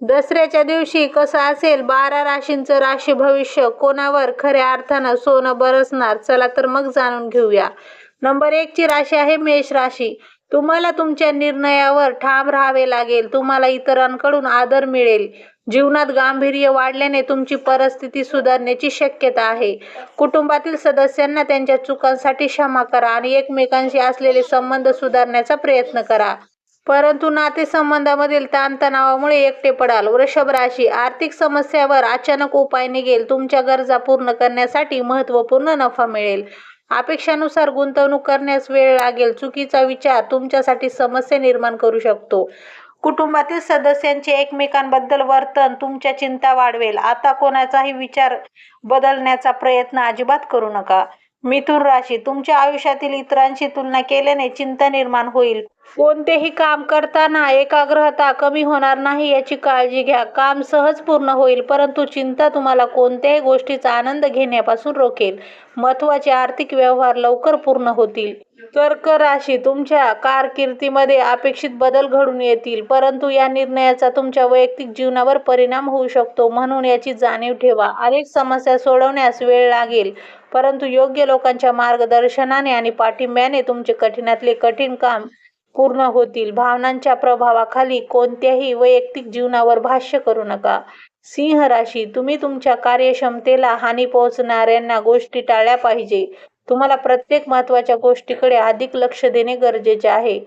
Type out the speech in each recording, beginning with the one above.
दसऱ्याच्या दिवशी कसं असेल बारा राशींचं राशी भविष्य कोणावर खऱ्या अर्थानं सोनं बरसणार? चला तर मग जाणून घेऊया. नंबर एक ची राशी आहे मेष राशी. तुम्हाला तुमच्या निर्णयावर ठाम राहावे लागेल. तुम्हाला इतरांकडून आदर मिळेल. जीवनात गांभीर्य वाढल्याने तुमची परिस्थिती सुधारण्याची शक्यता आहे. कुटुंबातील सदस्यांना त्यांच्या चुकांसाठी क्षमा करा आणि एकमेकांशी असलेले संबंध सुधारण्याचा प्रयत्न करा. परंतु नातेसंबंधामधील ताणतणावामुळे एकटे पडाल. वृषभ राशी आर्थिक समस्यावर अचानक उपाय निघेल. तुमच्या गरजा पूर्ण करण्यासाठी महत्त्वपूर्ण नफा मिळेल. अपेक्षानुसार गुंतवणूक करण्यास वेळ लागेल. चुकीचा विचार तुमच्यासाठी समस्या निर्माण करू शकतो. कुटुंबातील सदस्यांचे एकमेकांबद्दल वर्तन तुमच्या चिंता वाढवेल. आता कोणाचाही विचार बदलण्याचा प्रयत्न अजिबात करू नका. मिथुन राशी तुमच्या आयुष्यातील इतरांशी तुलना केल्याने चिंता निर्माण होईल. कोणतेही काम करताना एकाग्रता कमी होणार नाही याची काळजी घ्या. काम सहज पूर्ण होईल परंतु चिंता तुम्हाला कोणत्याही गोष्टीचा आनंद घेण्यापासून रोखेल. महत्त्वाचे आर्थिक व्यवहार लवकर पूर्ण होतील. कर्क राशी तुमच्या कारकिर्दीमध्ये अपेक्षित बदल घडून येतील परंतु या निर्णयाचा तुमच्या वैयक्तिक जीवनावर परिणाम होऊ शकतो. म्हणून याची जाणीव ठेवा. अनेक समस्या सोडवण्यास वेळ लागेल परंतु योग्य लोकांच्या मार्गदर्शनाने आणि पाठिंब्याने तुमचे कठीणातले कठीण काम पूर्ण होतील. भावनांच्या प्रभावाखाली कोणत्याही वैयक्तिक जीवनावर भाष्य करू नका. सिंह राशी तुम्ही तुमच्या कार्यक्षमतेला हानी पोहोचणाऱ्यांना गोष्टी टाळल्या पाहिजे. तुम्हाला प्रत्येक महत्त्वाच्या गोष्टीकडे अधिक लक्ष देणे गरजेचे आहे.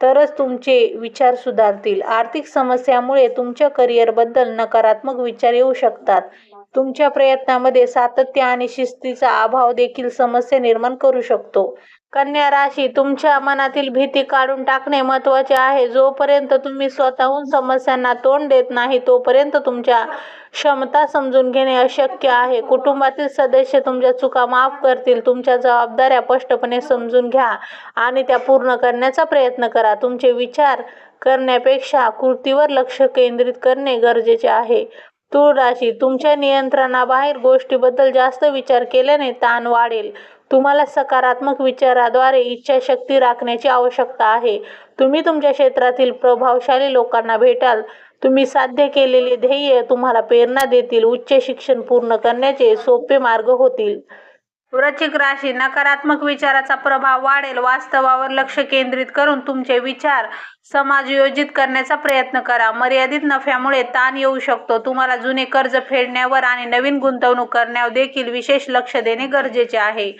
तरच तुमचे विचार सुधारतील. आर्थिक समस्यामुळे तुमच्या करिअरबद्दल नकारात्मक विचार येऊ शकतात. तुमच्या प्रयत्नामध्ये सातत्य आणि शिस्तीचा अभाव देखील समस्या निर्माण करू शकतो. कन्या राशी तुमच्या मनातील भीती काढून टाकणे महत्त्वाचे आहे. जोपर्यंत तुम्ही स्वतःहून समस्यांना तोंड देत नाही तोपर्यंत तुमच्या क्षमता समजून घेणे अशक्य आहे. कुटुंबातील सदस्य तुमच्या चुका माफ करतील. तुमच्या जबाबदाऱ्या स्पष्टपणे समजून घ्या आणि त्या पूर्ण करण्याचा प्रयत्न करा. तुमचे विचार करण्यापेक्षा कृतीवर लक्ष केंद्रित करणे गरजेचे आहे. तूळ राशी तुमच्या नियंत्रणाबाहेर गोष्टीबद्दल जास्त विचार केल्याने ताण वाढेल. तुम्हाला सकारात्मक विचाराद्वारे इच्छाशक्ती राखण्याची आवश्यकता आहे. तुम्ही तुमच्या क्षेत्रातील प्रभावशाली लोकांना भेटाल. तुम्ही साध्य केलेले ध्येय तुम्हाला प्रेरणा देतील. उच्च शिक्षण पूर्ण करण्याचे सोपे मार्ग होतील. वृश्चिक राशी नकारात्मक विचाराचा प्रभाव वाढेल. वास्तवावर लक्ष केंद्रित करून तुमचे विचार समाजयोजित करण्याचा प्रयत्न करा. मर्यादित नफ्यामुळे ताण येऊ शकतो. तुम्हाला जुने कर्ज फेडण्यावर आणि नवीन गुंतवणूक करण्यावर देखील विशेष लक्ष देणे गरजेचे आहे.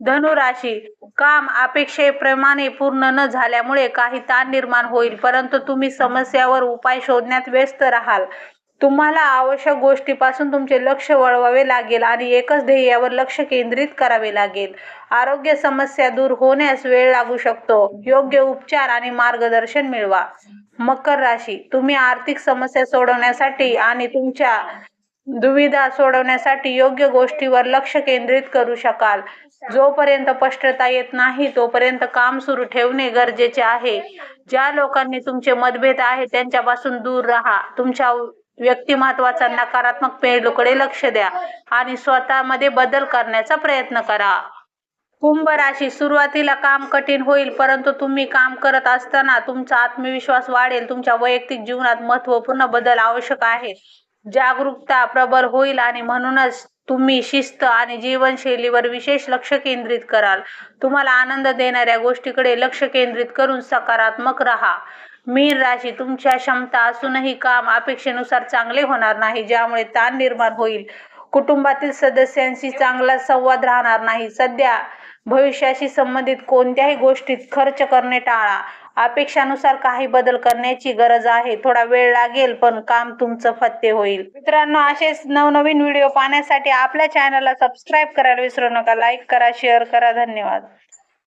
धनु राशी काम अपेक्षेप्रमाणे पूर्ण न झाल्यामुळे काही ताण निर्माण होईल परंतु तुम्ही समस्यावर उपाय शोधण्यात व्यस्त राहाल. तुम्हाला आवश्यक गोष्टीपासून तुमचे लक्ष वळवावे लागेल आणि एकच ध्येयावर लक्ष केंद्रित करावे लागेल. आरोग्य समस्या दूर होण्यास वेळ लागू शकतो. योग्य उपचार आणि मार्गदर्शन मिळवा. मकर राशी तुम्ही आर्थिक समस्या सोडवण्यासाठी आणि तुमच्या दुविधा सोडवण्यासाठी योग्य गोष्टीवर लक्ष केंद्रित करू शकाल. जोपर्यंत स्पष्टता येत नाही तोपर्यंत काम सुरू ठेवणे गरजेचे आहे. ज्या लोकांनी तुमचे मतभेद आहे त्यांच्यापासून दूर राहा. तुमच्या व्यक्तिमत्वाचा नकारात्मक पेहलूकडे लक्ष द्या आणि स्वतःमध्ये बदल करण्याचा प्रयत्न करा. कुंभ राशी सुरुवातीला काम कठीण होईल परंतु तुम्ही काम करत असताना तुमचा आत्मविश्वास वाढेल तुमच्या वैयक्तिक जीवनात महत्त्वपूर्ण बदल आवश्यक आहे. जागरूकता प्रबल होईल आणि म्हणूनच तुम्ही शिस्त आणि जीवनशैलीवर विशेष लक्ष केंद्रित कराल. तुम्हाला आनंद देणाऱ्या गोष्टीकडे लक्ष केंद्रित करून सकारात्मक राहा. मीन राशी तुमच्या क्षमता असूनही काम अपेक्षेनुसार चांगले होणार नाही ज्यामुळे ताण निर्माण होईल. कुटुंबातील सदस्यांशी चांगला संवाद राहणार नाही. सध्या भविष्याशी संबंधित कोणत्याही गोष्टीत खर्च करणे टाळा. अपेक्षानुसार काही बदल करण्याची गरज आहे. थोडा वेळ लागेल पण काम तुमचं फत्ते होईल. मित्रांनो असेच नवनवीन व्हिडिओ पाहण्यासाठी आपल्या चॅनलला सबस्क्राईब करायला विसरू नका. लाईक करा शेअर करा. धन्यवाद.